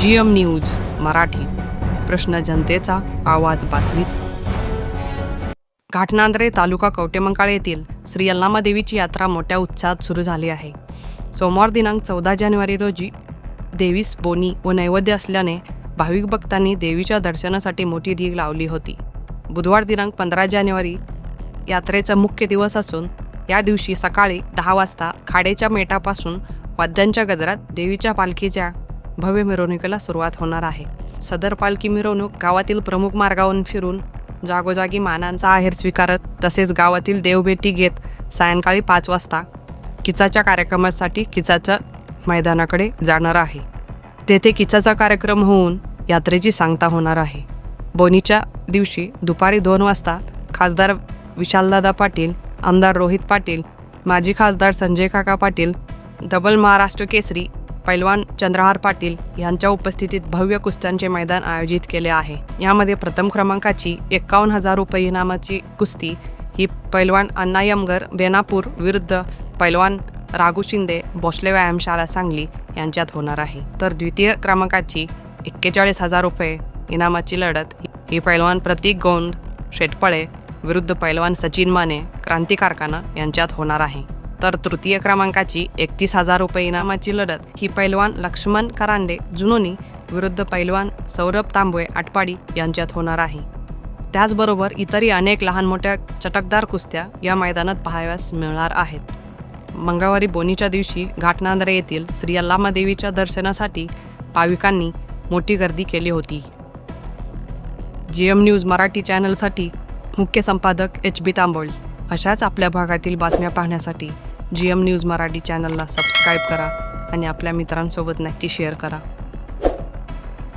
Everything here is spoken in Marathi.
जी एम न्यूज मराठी. प्रश्न जनतेचा आवाज बातमीच. घाटनांद्रे तालुका कवटेमंकाळ येथील श्री यल्लामा देवीची यात्रा मोठ्या उत्साहात सुरू झाली आहे. सोमवार दिनांक चौदा जानेवारी रोजी देवीस बोनी व नैवेद्य असल्याने भाविक भक्तांनी देवीच्या दर्शनासाठी मोठी ढीग लावली होती. बुधवार दिनांक पंधरा जानेवारी यात्रेचा मुख्य दिवस असून या दिवशी सकाळी दहा वाजता खाडेच्या मेटापासून वाद्यांच्या गजरात देवीच्या पालखीच्या भव्य मिरवणुकीला सुरुवात होणार आहे. सदर पालखी मिरवणूक गावातील प्रमुख मार्गावरून फिरून जागोजागी मानांचा आहेर स्वीकारत तसेच गावातील देवभेटी घेत सायंकाळी पाच वाजता किचाच्या कार्यक्रमासाठी किचाच्या मैदानाकडे जाणार आहे. तेथे किचाचा कार्यक्रम होऊन यात्रेची सांगता होणार आहे. बोनीच्या दिवशी दुपारी दोन वाजता खासदार विशालदादा पाटील आमदार रोहित पाटील माजी खासदार संजय काका पाटील डबल महाराष्ट्र केसरी पैलवान चंद्रहार पाटील यांच्या उपस्थितीत भव्य कुस्त्यांचे मैदान आयोजित केले आहे. यामध्ये प्रथम क्रमांकाची एक्कावन्न हजार रुपये इनामाची कुस्ती ही पैलवान अण्णा यमगर बेनापूर विरुद्ध पैलवान राघू शिंदे भोसले व्यायामशाला सांगली यांच्यात होणार आहे. तर द्वितीय क्रमांकाची एक्केचाळीस हजार रुपये इनामाची लढत ही पैलवान प्रतीक गोंद शेटपळे विरुद्ध पैलवान सचिन माने क्रांती कारखाना यांच्यात होणार आहे. तर तृतीय क्रमांकाची एकतीस हजार रुपये इनामाची लढत. ही पैलवान लक्ष्मण करांडे जुनोनी विरुद्ध पैलवान सौरभ तांबवे आटपाडी यांच्यात होणार आहे. त्याचबरोबर इतरही अनेक लहान मोठ्या चटकदार कुस्त्या या मैदानात पाहाव्यास मिळणार आहेत. मंगळवारी बोनीच्या दिवशी घाटनांद्रे येथील श्री अल्लामा देवीच्या दर्शनासाठी भाविकांनी मोठी गर्दी केली होती. जी एम न्यूज मराठी चॅनलसाठी मुख्य संपादक एच बी तांबोळी. अशाच आपल्या भागातील बातम्या पाहण्यासाठी जी एम न्यूज मराठी चॅनलला सबस्क्राईब करा आणि आपल्या मित्रांसोबत नक्की शेअर करा.